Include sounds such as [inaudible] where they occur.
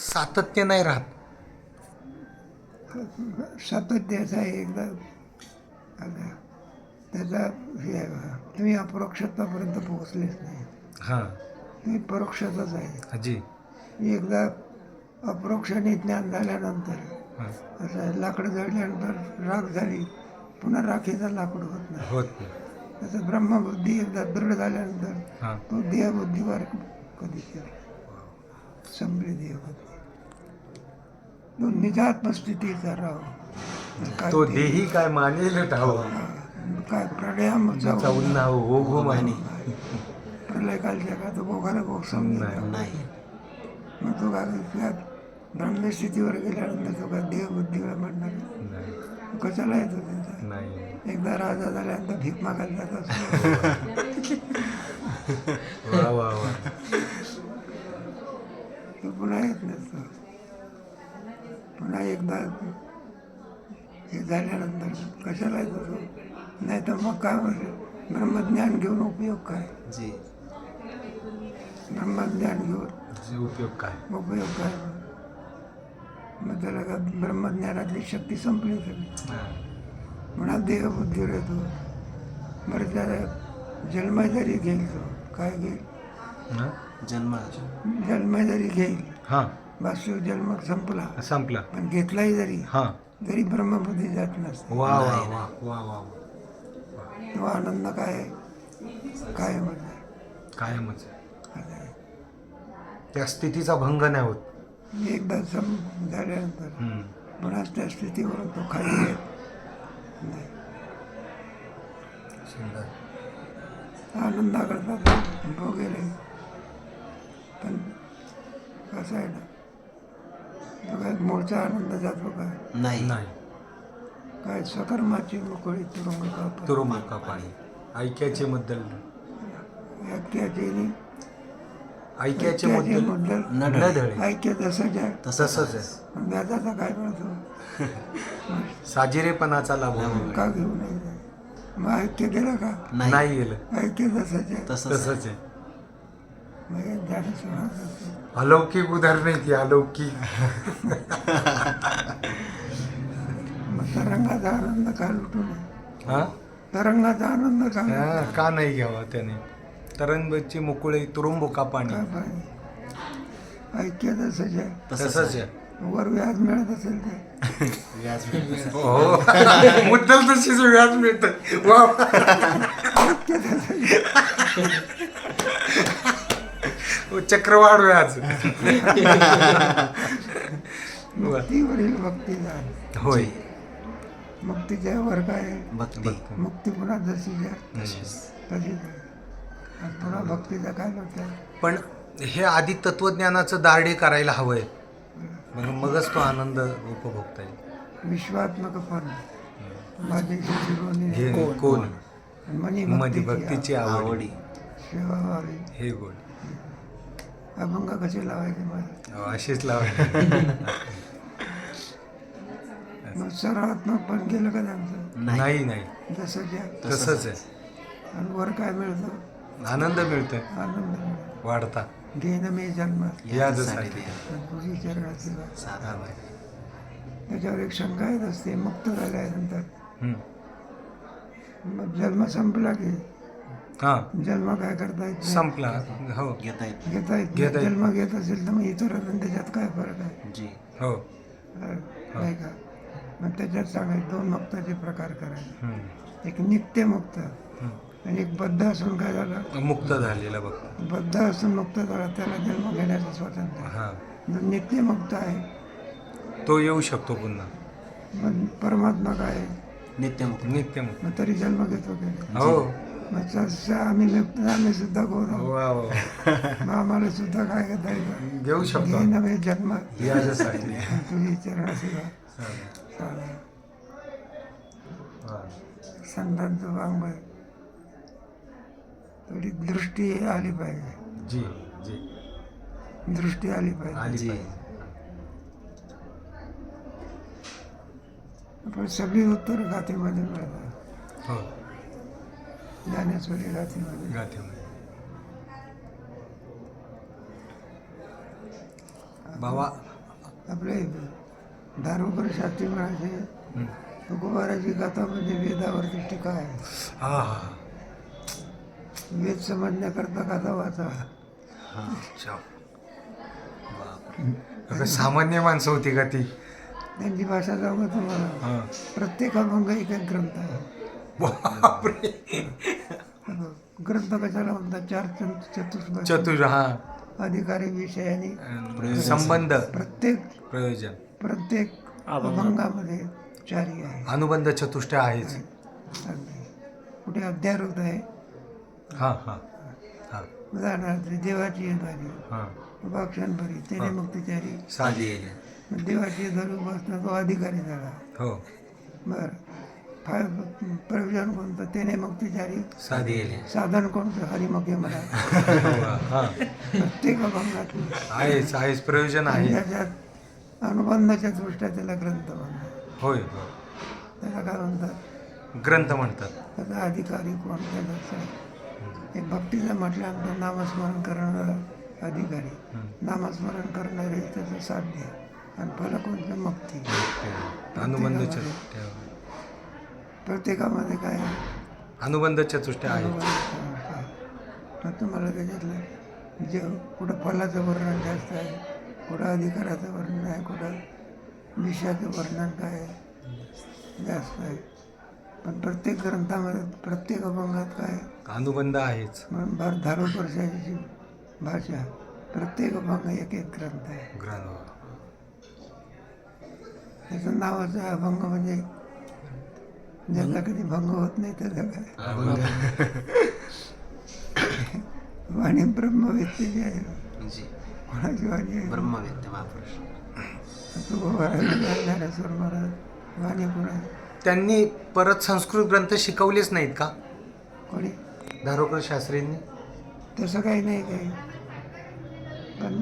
सातत्य नाही राहत. सातत्याचा आहे एकदा त्याचा हे आहे तुम्ही अपरोक्षतापर्यंत पोहोचलेच नाही. हां. तुम्ही परोक्षातच आहे. हाजी एकदा अपरोक्षाने ज्ञान झाल्यानंतर असं लाकडं जळल्यानंतर राख झाली पुन्हा राखीचं लाकूड होत नाही. होत नाही. तसं ब्रह्मबुद्धी एकदा दृढ झाल्यानंतर हां. तो देहबुद्धीवर कधी केला संपली देहबुद्धी तो निजात्मस्थितीचा राहो काय तो देही काय मानेल ठाव काय प्राणायामाचा त्याचा उन्हा हो घो माने. प्रलयकालच्या का तो भोगाला भोग समजला नाही मग तो काय ब्रह्मस्थितीवर गेल्यानंतर तो काय देहबुद्धीवर म्हणणार कशाला येतो त्यांचा? एकदा राजा झाल्यानंतर भीक मागायला जात असतो. [laughs] वा वा वा. पुन्हा येत नसतो. पुन्हा एकदा हे झाल्यानंतर कशाला तो? नाही तर मग काय म्हणजे ब्रह्मज्ञान घेऊन उपयोग काय? जी. ब्रह्मज्ञान घेऊन उपयोग काय? उपयोग काय? मग त्याला का ब्रह्मज्ञानातली शक्ती संपली सगळी. म्हणा देहबुद्धीवर येतो बरं त्याला जन्म जरी घेईल तो काय घेईल? हां? जन्म जन्म जरी घेईल हां. वास्तविक जन्म संपला. संपला. पण घेतलाही जरी हां. तरी ब्रह्मबुद्धी जात नसते. वा वा वा वा वा तो आनंद काय आहे? कायमच आहे. कायमच आहे. त्या स्थितीचा भंग नाही होत. एकदा सम झाल्यानंतर हम्म. पुन्हा त्या स्थितीवरून तो खाली येत नाही. सुंदर. आनंदाकरता भोगेल. पण कसं आहे ना. तो काय मूळचा आनंद जातो काय नाही. नाही. काय सकर्माची मोकळी तुरुंग कापा तुरुंब पाणी? ऐक्याचे मुद्दल. ऐक्याचे नि- ऐक्याचे ऐक्याचे मुद्दल मुद्दल. न धळे ऐक्य तसंच आहे. तसंच आहे. पण व्याजाचा काय मिळतो साजिरेपणाचा लाभ होतो. का घेऊ नये? मग ऐक्य गेलं का? नाही. गेलं ऐक्य तसंच आहे. तसंच तसंच आहे मग हे ज्ञानेश्वराचं असं. अलौकिक उदाहरण ती अलौकिक? मग तरंगाचा आनंद का लुटू नये हा? तरंगाचा आनंद का हा, का नाही घ्यावा त्याने? तरंगची मुकुळे तुरुंबुका पाणी. का पाहिजे ऐक्य तसंच आहे. तसंच आहे. वर व्याज मिळत असेल ते. व्याज हो. मुद्दल तशीच व्याज मिळत. वा. ऐक्य तसंच आहे. हो, चक्रवाढ व्याज [laughs] मुक्तीवरील भक्तिदान होय. मुक्तीच्या वर काय आहे? भक्ती. मुक्ती पुन्हा आहे आणि पुन्हा भक्तीचा काय होतं पण हे आधी तत्वज्ञानाचं दारडे करायला हवंय. मग मगच तो आनंद उपभोगता येईल. शिरोनी हे कोण? मनी मध्ये भक्तीची आवडी. हे गोड. अभंग कसे लावायचे मला अहो, अशीच लावाय मग सर्वात्मक पण गेलं का त्यांचं? नाही नाही. नाही जसं ज्या तसंच आहे. आणि वर काय मिळतं? आनंद मिळतोय. आनंद मिळतो. वाढता. घेणं मी जन्म. तुझी चरणाची. साधा त्याच्यावर एक शंका येत असते मुक्त झाल्यानंतर. मग जन्म संपला की? हा. जन्म काय करता येत नाही. संपला. हो. घेता येत घेता येत घेता. येत जन्म घेत असेल तर मग इतर त्याच्यात काय फरक आहे? जी. हो. अं, नाही का? मग त्याच्यात सांगायचं दोन मुक्ताचे प्रकार करायचे. हम्म. एक नित्यमुक्त हम्म. आणि एक बद्ध असून काय झालं? मुक्त झालेला बघ. बद्ध असून मुक्त झाला त्याला जन्म घेण्याचं स्वातंत्र्य. आहे. हा. जो नित्यमुक्त आहे तो येऊ शकतो पुन्हा. मग परमात्मा काय आहे? नित्यमुक्त नित्य मुक्त. मग तरी जन्म घेतो की? नाही? हो. मग आम्ही आम्ही सुद्धा वा. मग आम्हाला सुद्धा काय घेता येतं घेऊ शकतो. घे नव्हे जन्म. तुझी हा. चालेल. हा. संतांचं वाङ्मय थोडी दृष्टी आली पाहिजे. जी जी. दृष्टी आली पाहिजे. आली जी. पाहिजे. पण सगळी उत्तर गाथेमध्ये मिळतात. ज्ञानेश्वरी गाथेमध्ये गाठीमध्ये बाबा आपले दारोबर शास्त्री म्हणायचे हं. तुकोबाराची गाथा म्हणजे वेदावरती टीका आहे. हा हा वेद समजण्याकरता गाथा वाचा. हा अच्छा. बापरे. अगं, सामान्य माणसं होती का ती? त्यांची भाषा सांगू तुम्हाला? हा. प्रत्येक अभंग एक एक ग्रंथ आहे. बापरे. ग्रंथ कशाला म्हणतात चार चतु- चतुष्पद चतुर हा. अधिकारी विषय आणि संबंध. प्रत्येक प्रयोजन. प्रत्येक अभंगामध्ये चारी आहे. अनुबंध चतुष्ट आहेच. अगदी. कुठे अध्यारोध आहे? हा हा. हा. उदाहरणार्थ देवाची येणारी हा. उपाक्षण बरी त्याने मुक्तिचारी साधी मग देवाची धरून बसणं तो अधिकारी झाला. हो. बरं. प्रयोजन कोणतं त्याने मुक्तिचारी साधी साधन कोणतं हरिमुखे मला [laughs] हा. प्रत्येक अभंगात. आहेच आहेच प्रयोजन आहे. त्याच्यात अनुबंधाच्या दृष्ट्या त्याला ग्रंथ म्हणतात होय हो त्याला काय म्हणतात? ग्रंथ म्हणतात. त्याचा अधिकारी कोण त्याला. एक भक्तीचं म्हटल्यानंतर नामस्मरण करणारा अधिकारी. नामस्मरण करणारे त्याचं साध्य. आणि फल कोणतं मुक्ती अनुबंध प्रत्येकामध्ये- काय? अनुबंध चतुष्ट आहे तुम्हाला त्याच्यातलं जे कुठं फलाचं वर्णन जास्त आहे कुठं अधिकाराचं वर्णन आहे कुठं विषयाचं वर्णन काय जास्त आहे. पण प्रत्येक ग्रंथामध्ये प्रत्येक अभंगात काय? अनुबंध आहेच. म्हणून भार धारोपरशाची भाषा प्रत्येक अभंग एक एक ग्रंथ आहे. ग्रंथ. त्याचं नावाचं अभंग म्हणजे ज्याचा कधी भंग होत नाही त्याचं काय वाणी ब्रह्मवेत्तेची आहे. जी. कोणाची वाणी आहे? ब्रह्मवेत्त महापुरुष. ज्ञानेश्वर महाराज. वाणी कोणा त्यांनी परत संस्कृत ग्रंथ शिकवलेच नाहीत का? कोणी? धारोकर शास्त्रींनी. तसं काही नाही काही. पण